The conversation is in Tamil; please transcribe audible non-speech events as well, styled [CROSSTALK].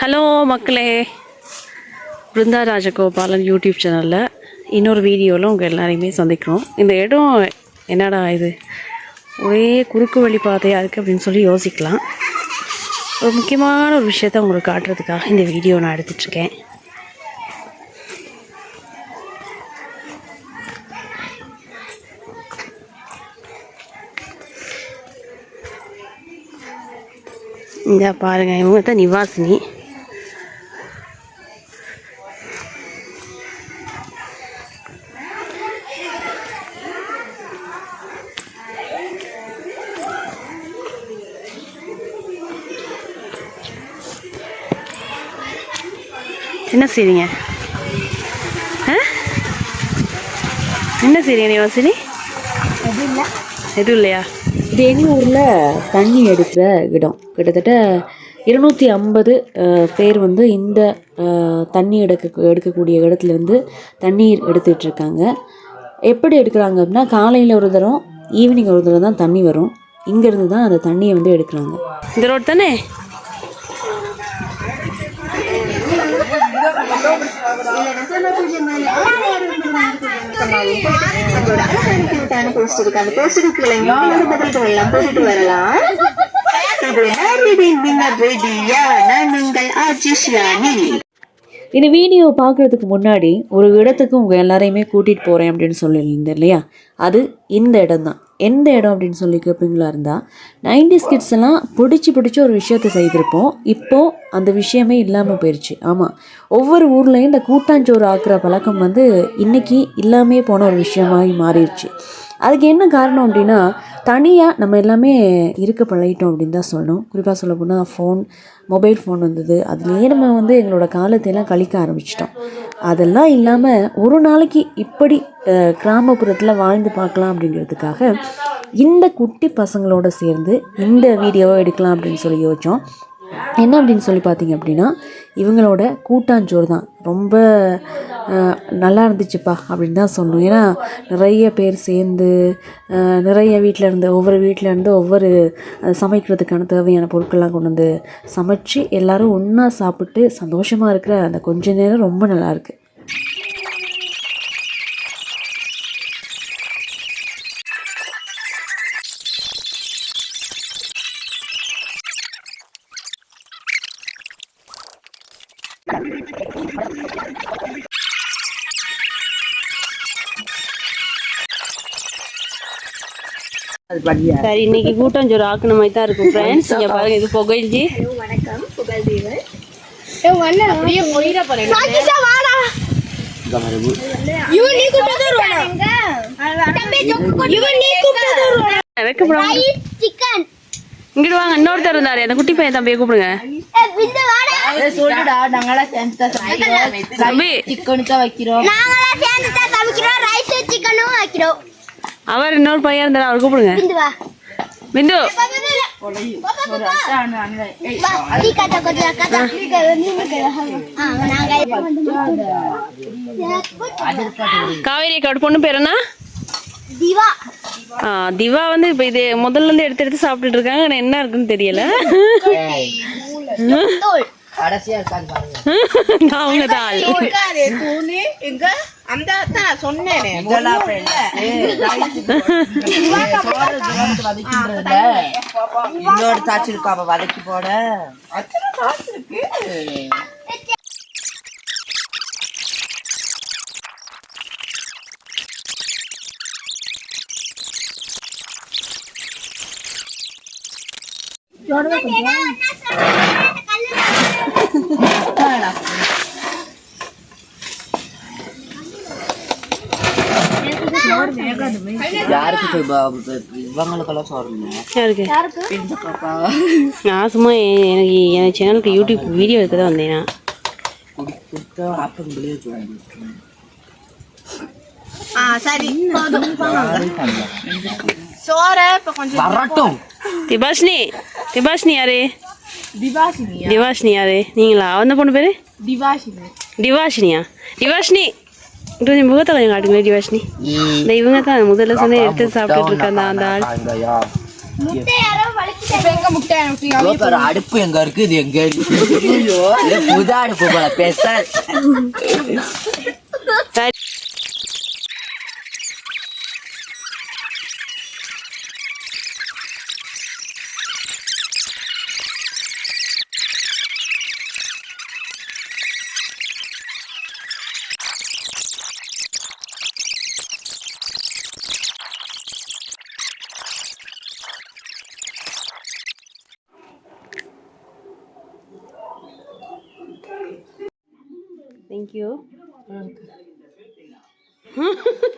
ஹலோ மக்களே. பிருந்தா ராஜகோபாலன் யூடியூப் சேனலில் இன்னொரு வீடியோவில் உங்கள் எல்லாரையுமே சந்திக்கிறோம். இந்த இடம் என்னடா இது? ஒரே குறுக்கு வழி பாதையாக இருக்குது அப்படின்னு சொல்லி யோசிக்கலாம். ஒரு முக்கியமான ஒரு விஷயத்த உங்களுக்கு காட்டுறதுக்காக இந்த வீடியோ நான் எடுத்துட்ருக்கேன் இந்த பாருங்கள் இவங்க தான் நிவாசினி. என்ன செய்றீங்க? என்ன செய்றீங்க நிவாசினி எதுவும் இல்லையா? இது எங்கள் ஊரில் தண்ணி எடுக்கிற இடம். கிட்டத்தட்ட இருநூற்றி ஐம்பது பேர் வந்து இந்த தண்ணி எடுக்க எடுக்கக்கூடிய இடத்துலேருந்து தண்ணீர் எடுத்துட்டு இருக்காங்க. எப்படி எடுக்கிறாங்க அப்படின்னா காலையில் ஒரு தரம் ஈவினிங் ஒரு தரம் தான் தண்ணி வரும். இங்கேருந்து தான் அந்த தண்ணியை வந்து எடுக்கிறாங்க. இந்த ரோட் தானே? ஆர்ஜிஸ் ராணி இந்த வீடியோ பார்க்குறதுக்கு முன்னாடி ஒரு இடத்துக்கு உங்கள் எல்லாரையுமே கூட்டிகிட்டு போகிறேன் அப்படின்னு சொல்லியிருந்தேன் இல்லையா? அது இந்த இடம் தான் எந்த இடம் அப்படின்னு சொல்லி கேட்பீங்களா இருந்தால் நைன்டி கிட்ஸ் எல்லாம் பிடிச்சி பிடிச்சி ஒரு விஷயத்தை செய்திருப்போம். இப்போது அந்த விஷயமே இல்லாமல் போயிடுச்சு ஆமாம் ஒவ்வொரு ஊர்லேயும் இந்த கூட்டாஞ்சோறு ஆக்குற பழக்கம் வந்து இன்றைக்கி இல்லாமே போன ஒரு விஷயமாகி மாறிடுச்சு. அதுக்கு என்ன காரணம் அப்படின்னா தனியாக நம்ம எல்லாமே இருக்க பழகிட்டோம் அப்படின்னு தான் சொல்லணும். குறிப்பாக சொல்ல போனால் ஃபோன் மொபைல் ஃபோன் வந்தது. அதுலேயே நம்ம வந்து எங்களோட காலத்தையெல்லாம் கழிக்க ஆரம்பிச்சிட்டோம். அதெல்லாம் இல்லாமல் ஒரு நாளைக்கு இப்படி அஹ், கிராமப்புறத்தில் வாழ்ந்து பார்க்கலாம் அப்படிங்கிறதுக்காக இந்த குட்டி பசங்களோட சேர்ந்து இந்த வீடியோவை எடுக்கலாம் அப்படின்னு சொல்லி யோசித்தோம் என்ன அப்படின்னு சொல்லி பார்த்தீங்க அப்படின்னா இவங்களோட கூட்டாஞ்சோறு தான் ரொம்ப நல்லா இருந்துச்சுப்பா அப்படின்னு தான் சொல்லணும். ஏன்னா நிறைய பேர் சேர்ந்து நிறைய வீட்டில் இருந்து ஒவ்வொரு வீட்டில் இருந்து ஒவ்வொரு சமைக்கிறதுக்கான தேவையான பொருட்கள்லாம் கொண்டு வந்து சமைச்சு எல்லோரும் ஒன்றா சாப்பிட்டு சந்தோஷமாக இருக்கிற அந்த கொஞ்ச நேரம் ரொம்ப நல்லா சரி இன்னைக்கு கூட்டஞ்சோறு ஆக்குன மாதிரி தான் இருக்கும் ஃப்ரெண்ட்ஸ் இங்கே பாருங்க இது புகைஞ்சி வணக்கம். புகழ் தேவர் வைக்கப்படாம இங்கிட்டு வாங்க இன்னொருத்தர் இருந்தாரு. அந்த குட்டி பையன் தம்பியை கூப்பிடுங்க. சொல்லுடா நாங்களா சேர்ந்து தான் சமைக்கிறோம் தம்பி சிக்கனு தான் வைக்கிறோம் நாங்களாம் சேர்ந்து தான் சமைக்கிறோம் ரைஸ் சிக்கனும் வைக்கிறோம் அவர் இன்னொரு பையன் இருந்தாரு அவர் கூப்பிடுங்க பிந்து காவேரி அக்காவோட பொண்ணு பேர் என்ன திவா ஆ திவா வந்து இப்போ இது முதல்ல இருந்து எடுத்து எடுத்து சாப்பிட்டுட்டு இருக்காங்க ஆனால் என்ன இருக்குன்னு தெரியல கடைசியா இருக்காது பாருங்க. [LAUGHS] அவங்க தான் ஆள். இருக்காதே தூணு. எங்க அந்த தான் சொன்னேனே. இன்னொரு தாச்சு இருக்கா அவ வதக்கி போட. இருக்கு. யாருக்கு இவங்களுக்கெல்லாம் யாருக்கு? நான் சும்மா எனக்கு என் சேனலுக்கு யூடியூப் வீடியோ எடுக்க தான் வந்தேன் ஆ சரி. சோற இப்ப கொஞ்சம் வரட்டும். திபாஷினி திபாஷினி யாரு? திவாசினியா திவாஷினி யாரு? நீங்களா? அந்த பொண்ணு பேரு? திவாசினி டிவாஷினியா டிவாஷினி கொஞ்சம் முகத்தை கொஞ்சம் காட்டுங்களேன் டிவாஷினி இந்த இவங்க தான் முதல்ல சொன்ன எடுத்து சாப்பிட்டுட்டு இருக்காங்க அந்த ஆள். அடுப்பு எங்க இருக்கு இது எங்க இருக்கு புது அடுப்பு போல [LAUGHS]